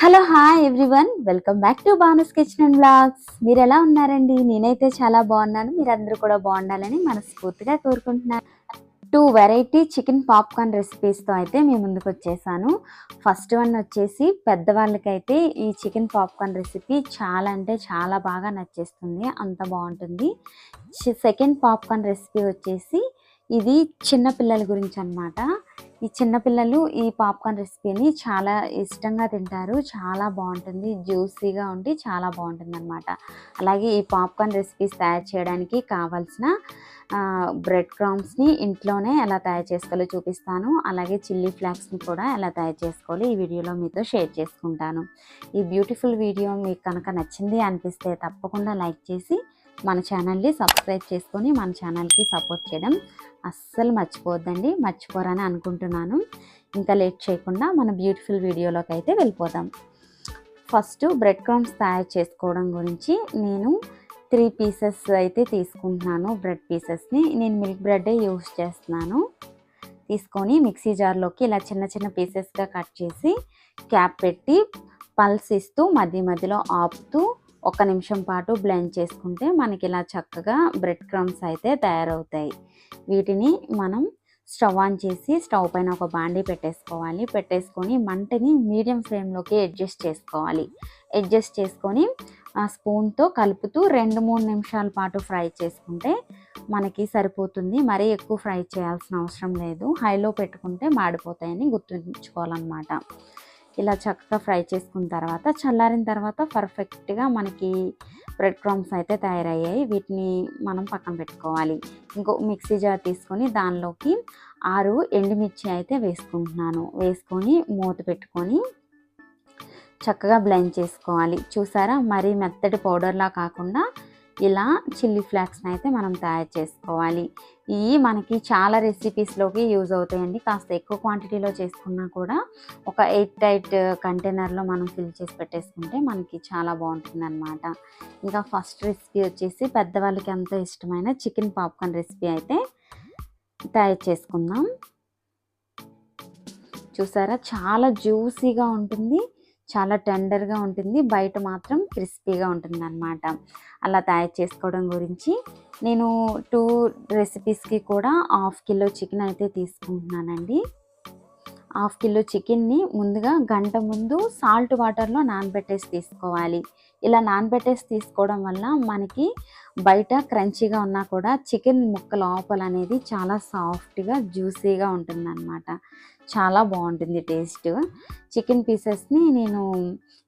Hello hi everyone welcome back to Banas kitchen and blogs మీరు ఎలా ఉన్నారండి? నేనైతే చాలా బాగున్నాను. మీరందరూ కూడా బాగుండాలని మనస్ఫూర్తిగా కోరుకుంటున్నాను. టూ వెరైటీ చికెన్ పాప్కార్న్ రెసిపీస్తో అయితే మేము ముందుకు వచ్చేసాను. ఫస్ట్ వన్ వచ్చేసి పెద్దవాళ్ళకైతే ఈ చికెన్ పాప్కార్న్ రెసిపీ చాలా అంటే చాలా బాగా నచ్చేస్తుంది. అంత బాగుంటుంది. సెకండ్ పాప్కార్న్ రెసిపీ వచ్చేసి ఇది చిన్న పిల్లల గురించి అన్నమాట ఈ చిన్నపిల్లలు ఈ పాప్కార్న్ రెసిపీని చాలా ఇష్టంగా తింటారు. చాలా బాగుంటుంది. జ్యూసీగా ఉండి చాలా బాగుంటుంది అనమాట అలాగే ఈ పాప్కార్న్ రెసిపీస్ తయారు చేయడానికి కావాల్సిన బ్రెడ్ క్రామ్స్ని ఇంట్లోనే ఎలా తయారు చేసుకోవాలో చూపిస్తాను. అలాగే చిల్లీ ఫ్లాక్స్ని కూడా ఎలా తయారు చేసుకోవాలో ఈ వీడియోలో మీతో షేర్ చేసుకుంటాను. ఈ బ్యూటిఫుల్ వీడియో మీకు కనుక నచ్చింది అనిపిస్తే తప్పకుండా లైక్ చేసి మన ఛానల్ని సబ్స్క్రైబ్ చేసుకొని మన ఛానల్కి సపోర్ట్ చేయడం అస్సలు మర్చిపోవద్దండి మర్చిపోరని అనుకుంటున్నాను. ఇంకా లేట్ చేయకుండా మన బ్యూటిఫుల్ వీడియోలోకి అయితే వెళ్ళిపోదాం. ఫస్ట్ బ్రెడ్ క్రమ్స్ తయారు చేసుకోవడం గురించి నేను త్రీ పీసెస్ అయితే తీసుకుంటున్నాను బ్రెడ్ పీసెస్ని. నేను మిల్క్ బ్రెడ్డే యూస్ చేస్తున్నాను. తీసుకొని మిక్సీ జార్లోకి ఇలా చిన్న చిన్న పీసెస్గా కట్ చేసి క్యాప్ పెట్టి పల్స్ ఇస్తూ మధ్య మధ్యలో ఆపుతూ ఒక నిమిషం పాటు బ్లెండ్ చేసుకుంటే మనకి ఇలా చక్కగా బ్రెడ్ క్రమ్స్ అయితే తయారవుతాయి. వీటిని మనం స్టవ్ ఆన్ చేసి స్టవ్ పైన ఒక బాండీ పెట్టేసుకోవాలి. పెట్టేసుకొని మంటని మీడియం ఫ్లేమ్లోకి అడ్జస్ట్ చేసుకోవాలి. అడ్జస్ట్ చేసుకొని ఆ స్పూన్తో కలుపుతూ రెండు మూడు నిమిషాల పాటు ఫ్రై చేసుకుంటే మనకి సరిపోతుంది. మరీ ఎక్కువ ఫ్రై చేయాల్సిన అవసరం లేదు. హైలో పెట్టుకుంటే మాడిపోతాయని గుర్తుంచుకోవాలన్నమాట. ఇలా చక్కగా ఫ్రై చేసుకున్న తర్వాత చల్లారిన తర్వాత పర్ఫెక్ట్గా మనకి బ్రెడ్ క్రమ్స్ అయితే తయారయ్యాయి. వీటిని మనం పక్కన పెట్టుకోవాలి. ఇంకో మిక్సీ జార్ తీసుకొని దానిలోకి ఆరు ఎండుమిర్చి అయితే వేసుకుంటున్నాను. వేసుకొని మూత పెట్టుకొని చక్కగా బ్లెండ్ చేసుకోవాలి. చూసారా? మరీ మెత్తటి పౌడర్లా కాకుండా ఇలా చిల్లీ ఫ్లాక్స్ని అయితే మనం తయారు చేసుకోవాలి. ఇవి మనకి చాలా రెసిపీస్లోకి యూజ్ అవుతాయండి. కాస్త ఎక్కువ క్వాంటిటీలో చేసుకున్నా కూడా ఒక ఎయిట్ టైట్ కంటైనర్లో మనం ఫిల్ చేసి పెట్టేసుకుంటే మనకి చాలా బాగుంటుంది అనమాట ఇంకా ఫస్ట్ రెసిపీ వచ్చేసి పెద్దవాళ్ళకి ఎంతో ఇష్టమైన చికెన్ పాప్కార్న్ రెసిపీ అయితే తయారు చేసుకుందాం. చూసారా? చాలా జ్యూసీగా ఉంటుంది. చాలా టెండర్గా ఉంటుంది. బయట మాత్రం క్రిస్పీగా ఉంటుంది అనమాట అలా తయారు చేసుకోవడం గురించి నేను టూ రెసిపీస్కి కూడా హాఫ్ కిలో చికెన్ అయితే తీసుకుంటున్నానండి. హాఫ్ కిలో చికెన్ని ముందుగా గంట ముందు సాల్ట్ వాటర్లో నానబెట్టేసి తీసుకోవాలి. ఇలా నానబెట్టేసి తీసుకోవడం వల్ల మనకి బయట క్రంచీగా ఉన్నా కూడా చికెన్ ముక్క లోపల అనేది చాలా సాఫ్ట్గా జ్యూసీగా ఉంటుంది అనమాట చాలా బాగుంటుంది టేస్ట్. చికెన్ పీసెస్ని నేను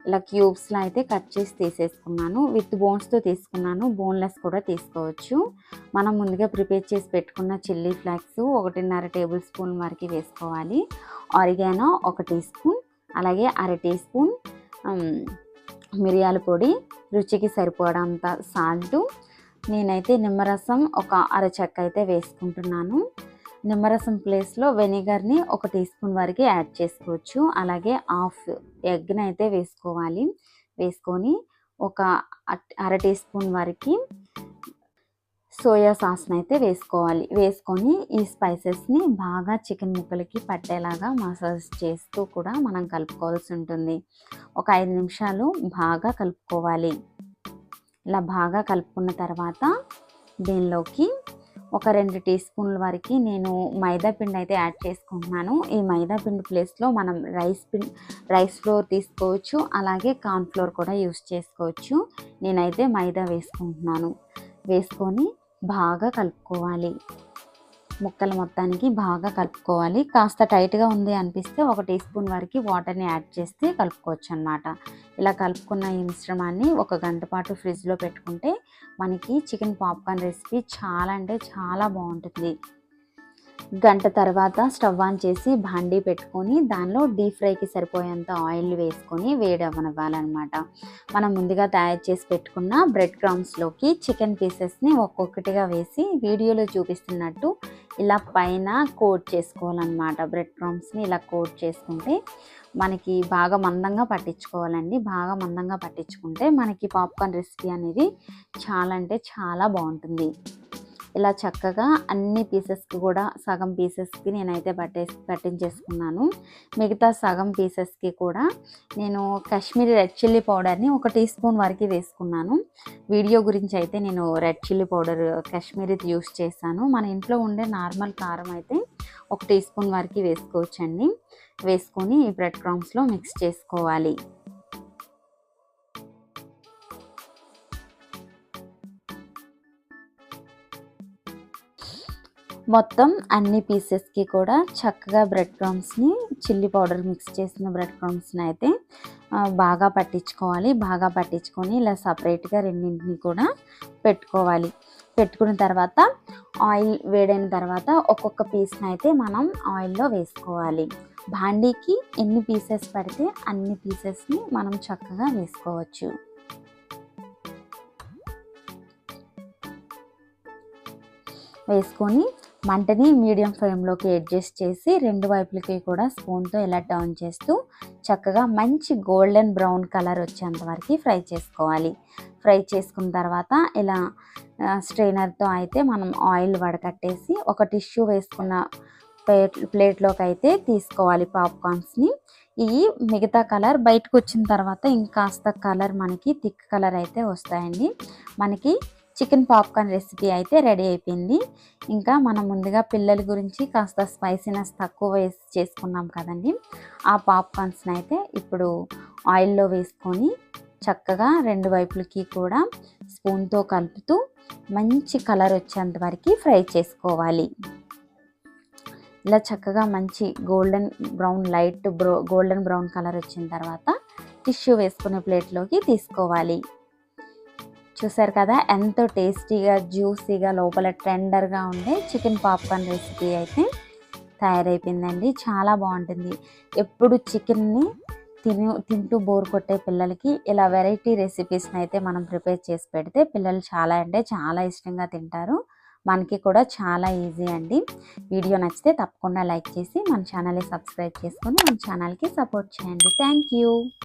ఇలా క్యూబ్స్లో అయితే కట్ చేసి తీసేసుకున్నాను. విత్ బోన్స్తో తీసుకున్నాను. బోన్లెస్ కూడా తీసుకోవచ్చు. మనం ముందుగా ప్రిపేర్ చేసి పెట్టుకున్న చిల్లీ ఫ్లాక్స్ ఒకటిన్నర టేబుల్ స్పూన్ వరకు వేసుకోవాలి. ఆరిగానో ఒక టీ స్పూన్ అలాగే అర టీ స్పూన్ మిరియాల పొడి రుచికి సరిపోవడంత సాల్ట్. నేనైతే నిమ్మరసం ఒక అరచెక్క అయితే వేసుకుంటున్నాను. నిమ్మరసం ప్లేస్లో వెనిగర్ని ఒక టీ స్పూన్ వరకు యాడ్ చేసుకోవచ్చు. అలాగే హాఫ్ ఎగ్ని అయితే వేసుకోవాలి. వేసుకొని ఒక అర టీ స్పూన్ వరకు సోయా సాస్ని అయితే వేసుకోవాలి. వేసుకొని ఈ స్పైసెస్ని బాగా చికెన్ ముక్కలకి పట్టేలాగా మసాజ్ చేస్తూ కూడా మనం కలుపుకోవాల్సి ఉంటుంది. ఒక ఐదు నిమిషాలు బాగా కలుపుకోవాలి. ఇలా బాగా కలుపుకున్న తర్వాత దీనిలోకి ఒక రెండు టీ స్పూన్ల వరకు నేను మైదా పిండి అయితే యాడ్ చేసుకుంటున్నాను. ఈ మైదా పిండి ప్లేస్లో మనం రైస్ పిండి రైస్ ఫ్లోర్ తీసుకోవచ్చు. అలాగే కార్న్ ఫ్లోర్ కూడా యూస్ చేసుకోవచ్చు. నేనైతే మైదా వేసుకుంటున్నాను. వేసుకొని బాగా కలుపుకోవాలి. ముక్కలు మొత్తానికి బాగా కలుపుకోవాలి. కాస్త టైట్గా ఉంది అనిపిస్తే ఒక టీ స్పూన్ వరకు వాటర్ని యాడ్ చేస్తే కలుపుకోవచ్చు అనమాట ఇలా కలుపుకున్న ఈ మిశ్రమాన్ని ఒక గంట పాటు ఫ్రిడ్జ్లో పెట్టుకుంటే మనకి చికెన్ పాప్కార్న్ రెసిపీ చాలా అంటే చాలా బాగుంటుంది. గంట తర్వాత స్టవ్ ఆన్ చేసి భాండీ పెట్టుకొని దానిలో డీప్ ఫ్రైకి సరిపోయేంత ఆయిల్ వేసుకొని వేడి అవ్వనివ్వాలన్నమాట మనం ముందుగా తయారు చేసి పెట్టుకున్న బ్రెడ్ క్రమ్స్లోకి చికెన్ పీసెస్ని ఒక్కొక్కటిగా వేసి వీడియోలో చూపిస్తున్నట్టు ఇలా పైన కోట్ చేసుకోవాలన్నమాట. బ్రెడ్ క్రమ్స్ని ఇలా కోట్ చేసుకుంటే మనకి బాగా మందంగా పట్టించుకోవాలండి. బాగా మందంగా పట్టించుకుంటే మనకి పాప్కార్న్ రెసిపీ అనేది చాలా అంటే చాలా బాగుంటుంది. ఇలా చక్కగా అన్ని పీసెస్కి కూడా సగం పీసెస్కి నేనైతే పట్టేసి పట్టించేసుకున్నాను. మిగతా సగం పీసెస్కి కూడా నేను కాశ్మీరీ రెడ్ చిల్లీ పౌడర్ని ఒక టీ స్పూన్ వరకు వేసుకున్నాను. వీడియో గురించి అయితే నేను red chilli powder Kashmiri use చేశాను. మన ఇంట్లో ఉండే నార్మల్ కారం అయితే ఒక టీ స్పూన్ వరకు వేసుకోవచ్చండి. వేసుకొని ఈ బ్రెడ్ క్రామ్స్లో మిక్స్ చేసుకోవాలి. మొత్తం అన్ని పీసెస్కి కూడా చక్కగా బ్రెడ్ క్రమ్స్ని చిల్లీ పౌడర్ మిక్స్ చేసిన బ్రెడ్ క్రమ్స్ని అయితే బాగా పట్టించుకోవాలి. బాగా పట్టించుకొని ఇలా సపరేట్గా రెండింటిని కూడా పెట్టుకోవాలి. పెట్టుకున్న తర్వాత ఆయిల్ వేడైన తర్వాత ఒక్కొక్క పీస్ని అయితే మనం ఆయిల్లో వేసుకోవాలి. భాండీకి ఎన్ని పీసెస్ పడితే అన్ని పీసెస్ని మనం చక్కగా వేసుకోవచ్చు. వేసుకొని మంటని మీడియం ఫ్లేమ్లోకి అడ్జస్ట్ చేసి రెండు వైపులకి కూడా స్పూన్తో ఇలా టర్న్ చేస్తూ చక్కగా మంచి గోల్డెన్ బ్రౌన్ కలర్ వచ్చేంత వరకు ఫ్రై చేసుకోవాలి. ఫ్రై చేసుకున్న తర్వాత ఇలా స్ట్రైనర్తో అయితే మనం ఆయిల్ వడకట్టేసి ఒక టిష్యూ వేసుకున్న ప్లేట్ ప్లేట్లోకి అయితే తీసుకోవాలి పాప్కార్న్స్ని. ఇవి మిగతా కలర్ బయటకు వచ్చిన తర్వాత ఇంకాస్త కలర్ మనకి థిక్ కలర్ అయితే వస్తాయండి. మనకి చికెన్ పాప్కార్న్ రెసిపీ అయితే రెడీ అయిపోయింది. ఇంకా మనం ముందుగా పిల్లల గురించి కాస్త స్పైసీనెస్ తక్కువ వేసి చేసుకున్నాం కదండి. ఆ పాప్కార్న్స్ని అయితే ఇప్పుడు ఆయిల్లో వేసుకొని చక్కగా రెండు వైపులకి కూడా స్పూన్తో కలుపుతూ మంచి కలర్ వచ్చేంత వరకు ఫ్రై చేసుకోవాలి. ఇలా చక్కగా మంచి golden brown light brow golden brown colour వచ్చిన తర్వాత టిష్యూ వేసుకునే ప్లేట్లోకి తీసుకోవాలి. చూసారు కదా ఎంతో టేస్టీగా జ్యూసీగా లోపల టెండర్గా ఉండే చికెన్ పాప్కార్న్ రెసిపీ అయితే తయారైపోయిందండి. చాలా బాగుంటుంది. ఎప్పుడు చికెన్ని తిని తింటూ బోర్ కొట్టే పిల్లలకి ఇలా వెరైటీ రెసిపీస్ని అయితే మనం ప్రిపేర్ చేసి పెడితే పిల్లలు చాలా అంటే చాలా ఇష్టంగా తింటారు. మనకి కూడా చాలా ఈజీ అండి. వీడియో నచ్చితే తప్పకుండా లైక్ చేసి మన ఛానల్ని సబ్స్క్రైబ్ చేసుకొని మన ఛానల్కి సపోర్ట్ చేయండి. Thank you